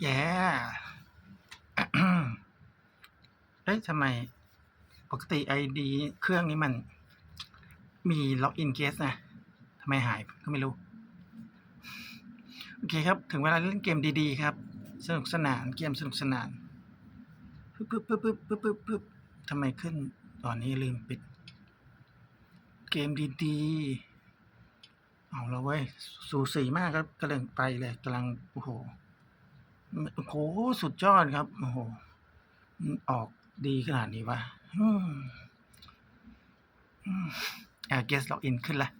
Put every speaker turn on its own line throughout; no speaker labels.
แย่เอ้ยทำไม ปกติไอดีเครื่องนี้มัน มีล็อกอินเกสนะทำไมหายก็ไม่รู้ โอเคครับ ถึงเวลาเล่นเกมดีๆ ครับ สนุกสนาน เกมสนุกสนานปึ๊บปึ๊บปึ๊บปึ๊บปึ๊บปึ๊บปึ๊บทำไมขึ้น ตอนนี้ลืมปิด เกมดีๆ เอาละเว้ย สูสีมากครับกำลังไปเลยกำลัง โอ้โห โอ้โหสุดยอดครับ โอ้โหออกดีขนาดนี้วะอ่าเกสล็อกอินขึ้นละ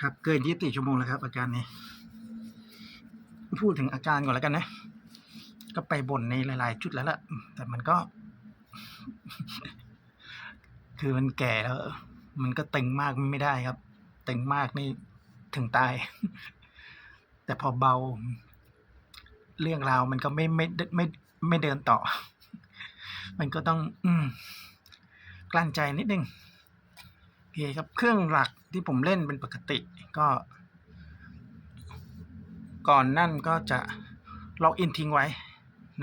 ครับเกินยี่สิบชั่วโมงแล้วครับ อาการนี้ พูดถึงอาการก่อนแล้วกันนะ ก็ไปบ่นในหลายๆจุดแล้วล่ะ แต่มันก็ คือมันแก่แล้ว มันก็ตึงมากไม่ได้ครับ ตึงมากนี่ถึงตาย แต่พอเบา เรื่องราวมันก็ไม่ไม่ไม่ไม่ไม่เดินต่อ มันก็ต้อง อืกลั้นใจนิดนึงโอเคครับเครื่องหลักที่ผมเล่นเป็นปกติก็ ก่อนนั่นก็จะล็อกอินทิ้งไว้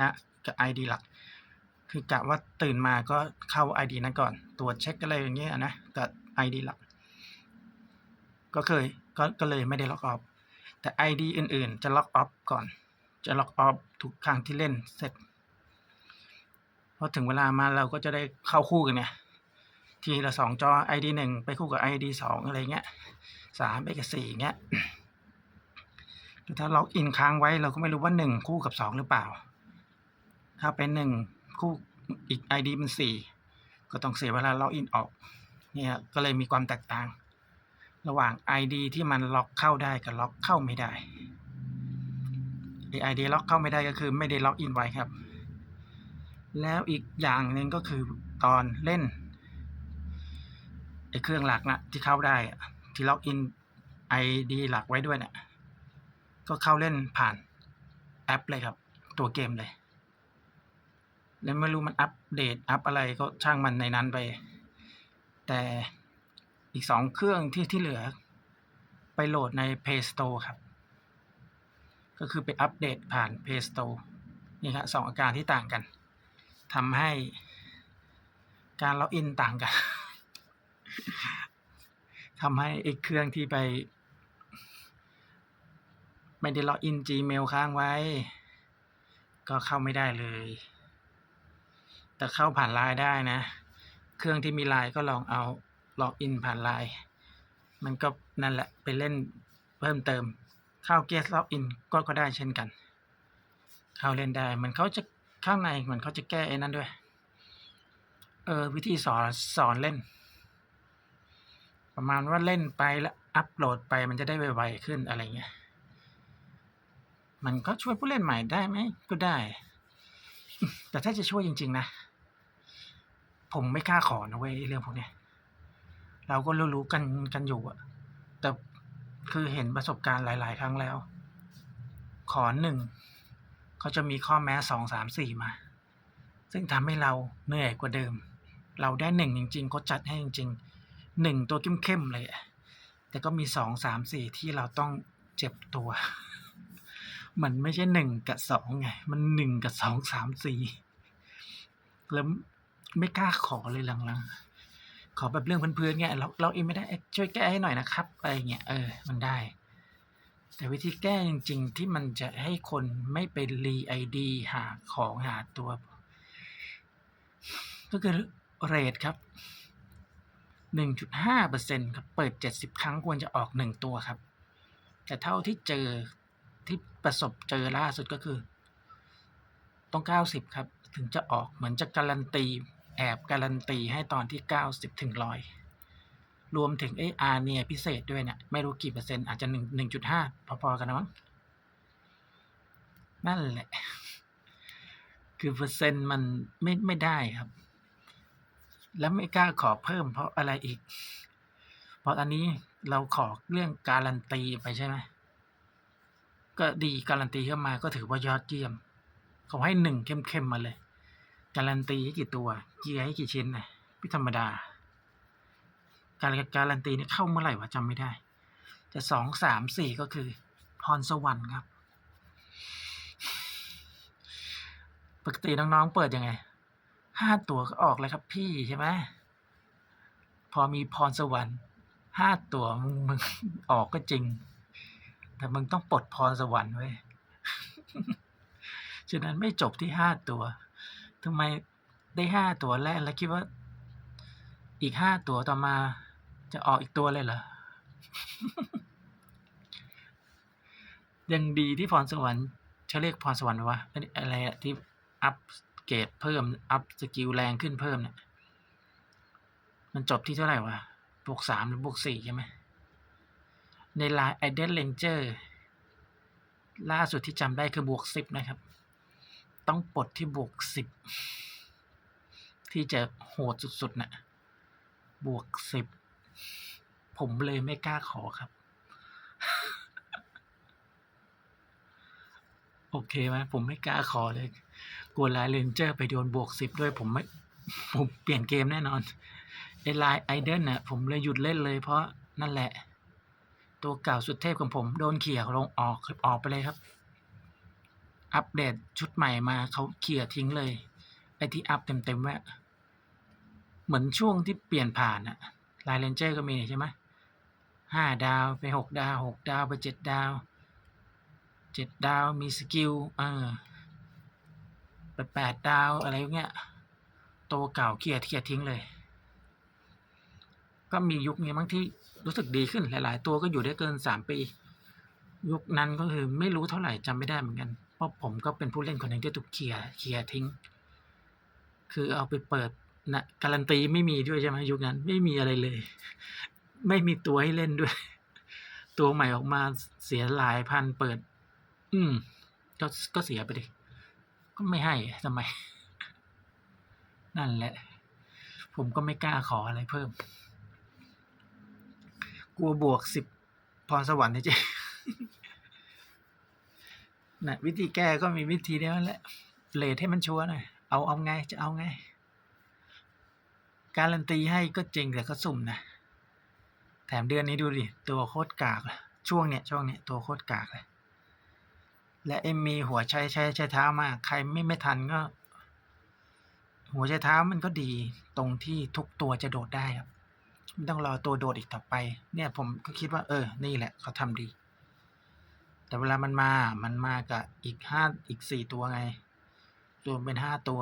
นะกับ ID หลัก คือกะว่าตื่นมาก็เข้า ID นั้นก่อน ตรวจเช็คอะไรอย่างเงี้ยนะกับ ID หลัก ก็เคยก็ก็เลยไม่ได้ล็อกออฟ แต่ ID อื่น ๆ จะล็อกออฟก่อน จะล็อกออฟทุกครั้งที่เล่นเสร็จพอถึงเวลามาเราก็จะได้เข้าคู่กันเนี่ย ทีละสองจอ ID หนึ่งไปคู่กับ ID สองอะไรเงี้ยสามไปกับสี่เงี้ยแต่ถ้าล็อกอินค้างไว้เราก็ไม่รู้ว่าหนึ่งคู่กับสองหรือเปล่า ถ้าเป็นหนึ่งคู่อีก ID เป็นสี่ก็ต้องเสียเวลาล็อกอินออกเนี่ยก็เลยมีความแตกต่าง ระหว่าง ID ที่มันล็อกเข้าได้กับล็อกเข้าไม่ได้ไอ ID ล็อกเข้าไม่ได้ก็คือไม่ได้ล็อกอินไว้ครับ แล้วอีกอย่างหนึ่งก็คือตอนเล่นไอเครื่องหลักนะที่เข้าได้ที่ล็อกอิน ID หลักไว้ด้วยเนะี่ยก็เข้าเล่นผ่านแอปเลยครับ ตัวเกมเลย แล้วไม่รู้มันอัปเดตอัปอะไรก็ช่างมันในนั้นไป แต่ อีกสองเครื่องที่ที่เหลือ ไปโหลดใน Play Store ครับ ก็คือไปอัปเดตผ่าน Play Store นี่ครับสองอาการที่ต่างกันทำให้การล็อกอินต่างกันทำให้อีกเครื่องที่ไป ไม่ได้ล็อกอิน Gmail ค้างไว้ ก็เข้าไม่ได้เลย แต่เข้าผ่านไลน์ได้นะ เครื่องที่มีไลน์ก็ลองเอา ล็อกอินผ่านไลน์มันก็นั่นแหละไปเล่นเพิ่มเติมเข้าเกสล็อกอินก็ก็ได้เช่นกัน เข้าเล่นได้เหมันเขาจะข้างในเหมือนเขาจะแก้ไอ้นั้นด้วย เออวิธีสอนสอนเล่น ประมาณว่าเล่นไปแล้วอัปโหลดไปมันจะได้ไวๆขึ้นอะไรเงี้ยมันก็ช่วยผู้เล่นใหม่ได้ไหมก็ได้ แต่ถ้าจะช่วยจริง ๆ นะ ผมไม่กล้าขอนะเว้ยเรื่องพวกเนี้ย เราก็รู้ๆกันกันอยู่อะแต่คือเห็นประสบการณ์หลาย ๆ ครั้งแล้ว ขอหนึ่งเขาจะมีข้อแม้สองสามสี่มา ซึ่งทำให้เราเหนื่อยกว่าเดิม เราได้หนึ่งจริงๆก็จัดให้จริงๆหนึ่งตัวเข้มๆเลยแต่ก็มีสองสามสี่ที่เราต้องเจ็บตัว มันไม่ใช่หนึ่งกับสองไง มันหนึ่งกับสองสามสี่แล้วไม่กล้าขอเลยหลังๆ ขอแบบเรื่องเพื่อนๆเงี้ยเราเราเองไม่ได้ช่วยแก้ให้หน่อยนะครับอะไรเงี้ยเออมันได้ แต่วิธีแก้จริง ๆ ที่มันจะให้คนไม่ไปรีไอดีหาของหาตัว ก็คือเรทครับ 1.5เปอร์เซ็นครับเปิด 70 ครั้งควรจะออก 1 ตัวครับ แต่เท่าที่เจอที่ประสบเจอล่าสุดก็คือ ต้อง 90 ครับ ถึงจะออกเหมือนจะการันตี แอบการันตีให้ตอนที่ 90 ถึง100รวมถึงเออาร์เนียพิเศษด้วยเนะี่ยไม่รู้กี่เปอร์เซ็นต์อาจจะ1 1.5พอๆกันนะมั้งนั่นแหละ คือเปอร์เซ็นต์มันไม่ไม่ได้ครับ แล้วไม่กล้าขอเพิ่ม เพราะอะไรอีก เพราะอันนี้เราขอเรื่องการันตีไปใช่ไหมก็ดีการันตีเข้ามาก็ถือว่ายอดเยี่ยม เขาให้หนึ่งเข้มๆมาเลย การันตีให้กี่ตัว เกียร์ให้กี่ชิ้นนะพี่ธรรมดา การการันตีเนี่ยเข้าเมื่อไหร่วะจำไม่ได้ จะสองสามสี่ก็คือพรสวรรค์ครับ ปกติน้องๆเปิดยังไงห้าตัวก็ออกเลยครับพี่ใช่ไหมพอมีพรสวรรค์ห้าตัวมึงมึงออกก็จริง แต่มึงต้องปลดพรสวรรค์ไว้ฉะนั้นไม่จบที่ห้าตัว ทำไมได้ห้าตัวแรกแล้วคิดว่า อีกห้าตัวต่อมา จะออกอีกตัวเลยเหรอ ยังดีที่พรสวรรค์เขาเรียกพรสวรรค์วะอันนี้อะไรอะที่อัพเกรดเพิ่ม อัพสกิลแรงขึ้นเพิ่มเนี่ย มันจบที่เท่าไหร่วะบวกสามหรือบวกสี่ใช่ไหมในลายไอเดนเลนเจอร์ล่าสุดที่จำได้คือบวกสิบนะครับ ต้องปลดที่บวกสิบที่จะโหดสุดๆนะ่ะบวกสิบผมเลยไม่กล้าขอครับ โอเคไหมผมไม่กล้าขอเลยกลัวไลน์เลนเจอร์ไปโดนบวกสิบด้วยผมไม่ผมเปลี่ยนเกมแน่นอนไอไลน์ไอเดนน่ะผมเลยหยุดเล่นเลยเพราะนั่นแหละ ตัวเก่าสุดเทพของผมโดนเขี่ยลงออกออกไปเลยครับ อัปเดตชุดใหม่มาเขาเขี่ยทิ้งเลย ไอที่อัพเต็มๆไว้อะเหมือนช่วงที่เปลี่ยนผ่านอะไลน์เลนเจอร์ก็มีใช่ไหมห้าดาวไปหกดาวหกดาวไปเจ็ดดาวเจ็ดดาวมีสกิลเออไปแปดดาวอะไรพวกเงี้ยตัวเก่าเคลียร์เคลียร์ทิ้งเลย ก็มียุคนี้บางที่รู้สึกดีขึ้นหลาย ๆ ตัวก็อยู่ได้เกินสามปี ยุคนั้นก็คือไม่รู้เท่าไหร่จำไม่ได้เหมือนกัน เพราะผมก็เป็นผู้เล่นคนหนึ่งที่ถูกเคลียร์เคลียร์ทิ้ง คือเอาไปเปิดนะการันตีไม่มีด้วยใช่ไหมยุคนั้น ไม่มีอะไรเลย ไม่มีตัวให้เล่นด้วย ตัวใหม่ออกมาเสียหลายพันเปิด อืม ก็ก็เสียไปดิก็ไม่ให้ทำไม นั่นแหละ ผมก็ไม่กล้าขออะไรเพิ่ม กลัวบวกสิบพรสวรรค์นะเจ๊ นะวิธีแก้ก็มีวิธีเดียวแหละเลทให้มันชัวร์หน่อยเอาเอาไงจะเอาไง การันตีให้ก็จริงแต่ก็สุ่มนะ แถมเดือนนี้ดูดิ ตัวโคตรกากเลยช่วงเนี้ยช่วงเนี้ยตัวโคตรกากเลยและเอ็มมีหัวใช้ใช้ใช้เท้ามาก ใครไม่ไม่ทันก็ หัวใช้เท้ามันก็ดีตรงที่ทุกตัวจะโดดได้ครับไม่ต้องรอตัวโดดอีกต่อไป เนี่ยผมก็คิดว่าเออ นี่แหละเขาทำดี แต่เวลามันมา มันมากับอีกห้าอีกสี่ตัวไง รวมเป็นห้าตัว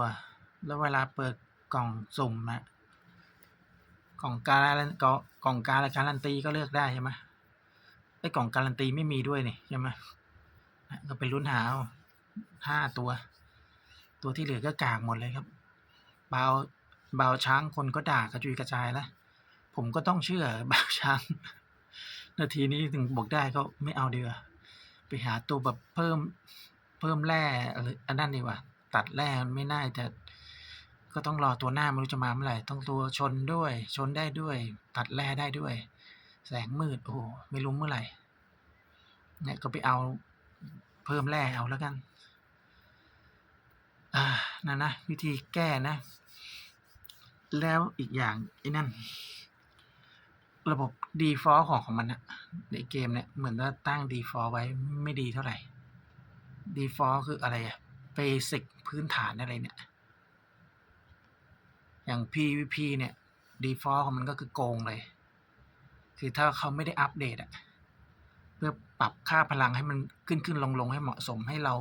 แล้วเวลาเปิดกล่องสุ่มอะกล่องการันกล่องกล่องการการันตีก็เลือกได้ใช่ไหมไอ้กล่องการันตีไม่มีด้วยนี่ใช่ไหมก็เป็นรุ่นหาเอาห้าตัว ตัวที่เหลือก็กากหมดเลยครับ เบาเบาช้างคนก็ด่ากระจุยกระจายแล้วผมก็ต้องเชื่อเบาช้าง นาทีนี้ถึงบอกได้ก็ไม่เอาเดีกว่า ไปหาตัวแบบเพิ่มเพิ่มแร่อะไรอันนั้นดีกว่า ตัดแร่ไม่น่าจะก็ต้องรอตัวหน้าไม่รู้จะมาเมื่อไหร่ต้องตัวชนด้วย ชนได้ด้วย ตัดแร่ได้ด้วย แสงมืดโอ้ไม่รู้เมื่อไหร่เนี่ยก็ไปเอาเพิ่มแร่เอาแล้วกัน อ่านั่นนะวิธีแก้นะ แล้วอีกอย่างไอ้นั่น ระบบ default ของของมันอะในเกมเนี่ยเหมือนว่าตั้ง default ไว้ไม่ดีเท่าไหร่ default คืออะไรอะ basic พื้นฐานอะไรเนี่ย อย่าง PVP เนี่ย default ของมันก็คือโกงเลย คือถ้าเขาไม่ได้อัปเดตอะเพื่อปรับค่าพลังให้มันขึ้นขึ้นลงลงให้เหมาะสมให้เรา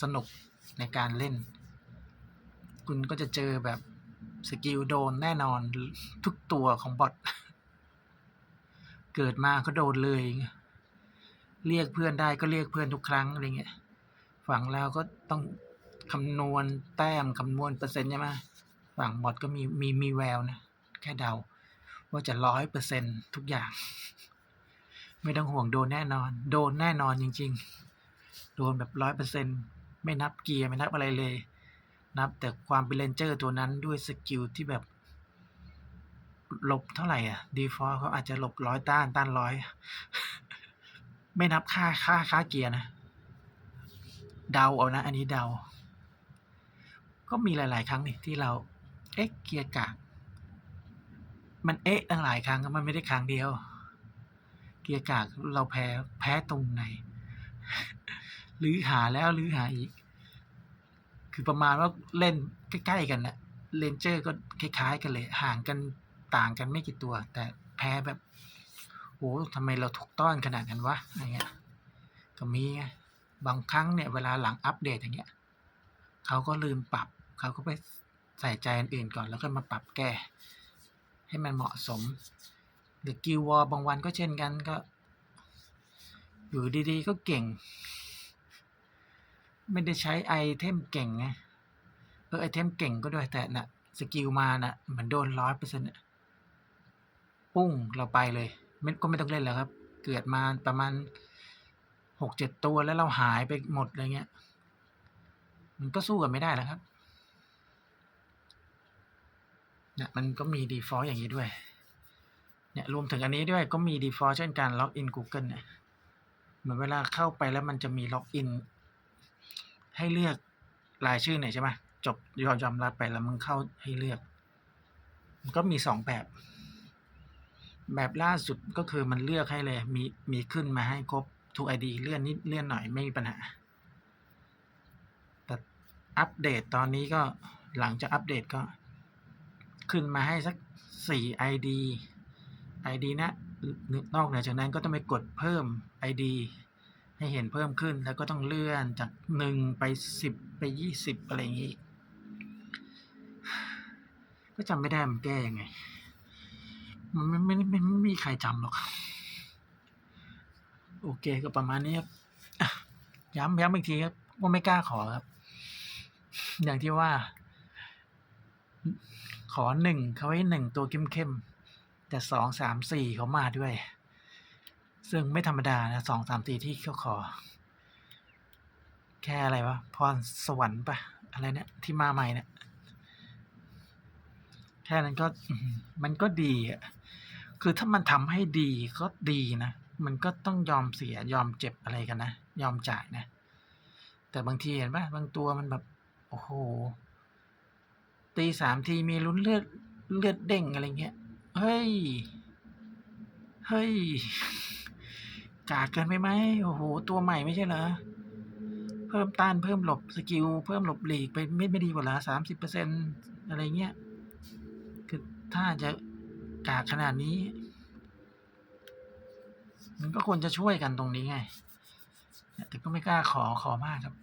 สนุกในการเล่น คุณก็จะเจอแบบสกิลโดนแน่นอนทุกตัวของบอท เกิดมาก็โดนเลย เรียกเพื่อนได้ก็เรียกเพื่อนทุกครั้งอะไรเงี้ย ฝั่งเราก็ต้องคำนวณแต้มคำนวณเปอร์เซ็นต์ใช่ไหมฝั่งบอทก็มีมีมีแววนะ แค่เดา ว่าจะร้อยเปอร์เซ็นทุกอย่าง ไม่ต้องห่วงโดนแน่นอน โดนแน่นอนจริง ๆ โดนแบบร้อยเปอร์เซ็นไม่นับเกียร์ไม่นับอะไรเลย นับแต่ความเป็นเลนเจอร์ตัวนั้นด้วยสกิลที่แบบ หลบเท่าไหร่อะดีฟอลเขาอาจจะหลบร้อยต้านต้านร้อย ไม่นับค่าค่าค่าเกียร์นะ เดาเอานะ อันนี้เดา ก็มีหลาย ๆ ครั้งนี่ที่เรา เอ๊ะเกียร์กากมันเอ๊ะตั้งหลายครั้งมันไม่ได้ครั้งเดียว เกียร์กากเราแพ้แพ้ตรงไหนหรือหาแล้วหรือหาอีก คือประมาณว่าเล่นใกล้ ๆ กันนะเลนเจอร์ก็คล้าย ๆ กันเลย ห่างกัน ต่างกันไม่กี่ตัว แต่แพ้แบบโอ้ทำไมเราถูกต้อนขนาดนั้นวะอะไรเงี้ยก็มีบางครั้งเนี่ยเวลาหลังอัปเดตอย่างเงี้ยเขาก็ลืมปรับเขาก็ไปใส่ใจอันอื่นก่อนแล้วก็มาปรับแก้ ให้มันเหมาะสม หรือกิววอลบางวันก็เช่นกันก็ อยู่ดีๆก็เก่ง ไม่ได้ใช้ไอเทมเก่งไงเออไอเทมเก่งก็ด้วยแต่น่ะสกิลมาน่ะเหมือนโดนร้อยเปอร์เซ็นต์ ปุ้งเราไปเลยไม่ก็ไม่ต้องเล่นแล้วครับ เกิดมาประมาณหกเจ็ดตัวแล้วเราหายไปหมดอะไรเงี้ย มันก็สู้กันไม่ได้แล้วครับเนี่ยมันก็มี default อย่างนี้ด้วย เนี่ยรวมถึงอันนี้ด้วยก็มี default เช่นการล็อกอิน Google เนี่ยเหมือนเวลาเข้าไปแล้วมันจะมีล็อกอินให้เลือกรายชื่อหน่อยใช่ไหมจบยอมยอมรับไปแล้วมึงเข้าให้เลือก มันก็มีสองแบบ แบบล่าสุดก็คือมันเลือกให้เลย มีมีขึ้นมาให้ครบทุก ID เลื่อนนิดเลื่อนหน่อยไม่มีปัญหา แต่อัปเดตตอนนี้ก็หลังจากอัปเดตก็ ขึ้นมาให้สักสี่ ID ID นะนอกเหนือจากนั้นก็ต้องไปกดเพิ่ม ID ให้เห็นเพิ่มขึ้นแล้วก็ต้องเลื่อนจากหนึ่งไปสิบไปยี่สิบอะไรอย่างนี้ ก็จำไม่ได้มันแก้ยังไง มันไม่ไม่ไม่ไม่มีใครจำหรอก โอเคก็ประมาณนี้ครับย้ำย้ำอีกทีครับว่าไม่กล้าขอครับ อย่างที่ว่า ขอหนึ่งเขาให้หนึ่งตัวเข้มเข้มแต่สองสามสี่เขามาด้วย ซึ่งไม่ธรรมดานะสองสามสี่ที่เขาขอ แค่อะไรวะพรสวรรค์ปะอะไรเนี่ยที่มาใหม่เนี่ยแค่นั้นก็มันก็ดีอะ คือถ้ามันทำให้ดีก็ดีนะ มันก็ต้องยอมเสียยอมเจ็บอะไรกันนะ ยอมจ่ายนะ แต่บางทีเห็นปะบางตัวมันแบบ โอ้โห ตีสามทีมีลุ้นเลือดเลือดเด้งอะไรเงี้ย เฮ้ย เฮ้ย กากเกินไปไหม โอ้โห ตัวใหม่ไม่ใช่เหรอ เพิ่มต้านเพิ่มหลบสกิล เพิ่มหลบหลีกไปไม่ไม่ดีกว่าเหรอสามสิบเปอร์เซ็นอะไรเงี้ย คือถ้าจะ กากขนาดนี้ มันก็ควรจะช่วยกันตรงนี้ไงแต่ก็ไม่กล้าขอขอมากครับ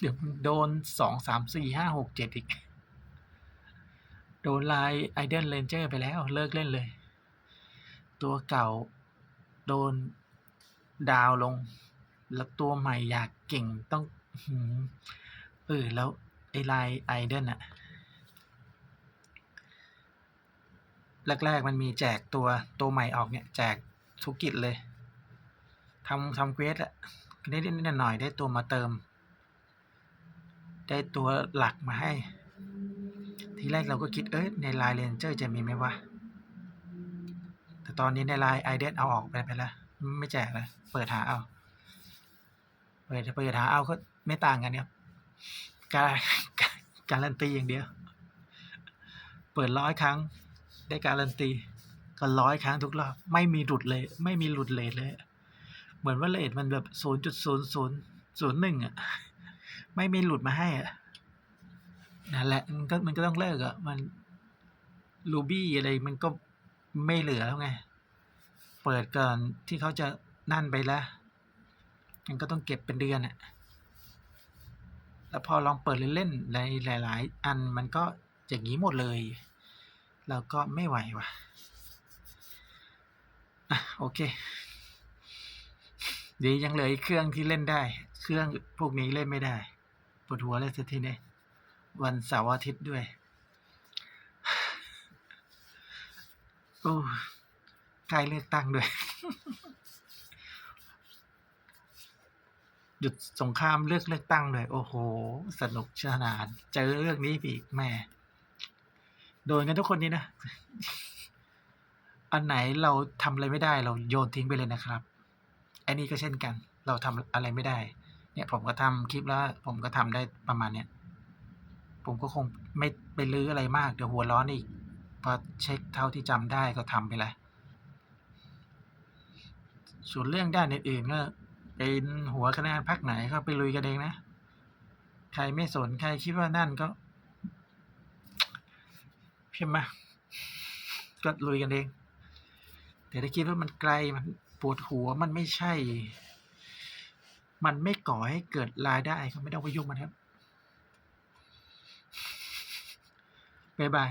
เดี๋ยวโดนสองสามสี่ห้าหกเจ็ดอีก โดนไลน์ไอเดนเลนเจอร์ไปแล้วเลิกเล่นเลย ตัวเก่าโดนดาวลง แล้วตัวใหม่อยากเก่งต้องหืมเออ แล้วไอไลน์ไอเดนอะ แรก ๆ มันมีแจกตัวตัวใหม่ออกเนี่ยแจกทุกกิจเลยทำทำเควสอะนิดนิดหน่อยได้ตัวมาเติม ได้ตัวหลักมาให้ ทีแรกเราก็คิดเอ้ยในไลน์เรนเจอร์จะมีไหมวะ แต่ตอนนี้ในไลน์ไอเดนเอาออกไปไปแล้ว ไม่แจกแล้ว เปิดหาเอาเปิดเปิดหาเอาก็ไม่ต่างกันครับการการันตีอย่างเดียว เปิดร้อยครั้ง ได้การันตีก็ร้อยครั้งทุกรอบ ไม่มีหลุดเลย ไม่มีหลุดเลทเลย เหมือนว่าเลทมันแบบศูนย์จุดศูนย์ศูนย์ศูนย์หนึ่งอะ ไม่มีหลุดมาให้อะนั่นแหละมันก็มันก็ต้องเลิกอะ มันรูบี้อะไรมันก็ไม่เหลือแล้วไง เปิดก่อนที่เขาจะนั่นไปแล้ว มันก็ต้องเก็บเป็นเดือนอะ แล้วพอลองเปิดเล่นๆในหลาย ๆ อันมันก็อย่างนี้หมดเลย เราก็ไม่ไหวว่ะอะโอเคดียังเหลยเครื่องที่เล่นได้ เครื่องพวกนี้เล่นไม่ได้ปวดหัวเลยสักทีนี้วันเสาร์อาทิตย์ด้วยโอ้ใกล้เลือกตั้งด้วย หยุดสงครามเลือกเลือกตั้งเลย โอ้โห สนุกสนาน เจอเรื่องนี้อีกแม่ โดนกันทุกคนนี้นะ อันไหนเราทำอะไรไม่ได้ เราโยนทิ้งไปเลยนะครับ อันนี้ก็เช่นกัน เราทำอะไรไม่ได้ เนี่ยผมก็ทำคลิปแล้ว ผมก็ทำได้ประมาณเนี้ย ผมก็คงไม่ไปลื้ออะไรมาก เดี๋ยวหัวร้อนอีก พอเช็คเท่าที่จำได้ก็ทำไปแล้วส่วนเรื่องด้านอื่นๆก็เป็นหัวคะแนนพักไหนก็ไปลุยกันเองนะ ใครไม่สนใครคิดว่านั่นก็ พิมพ์มาก็ลุยกันเอง แต่ถ้าคิดว่ามันไกลมันปวดหัวมันไม่ใช่ มันไม่ก่อให้เกิดรายได้ก็ไม่ต้องไปยุ่งมันครับบ๊ายบาย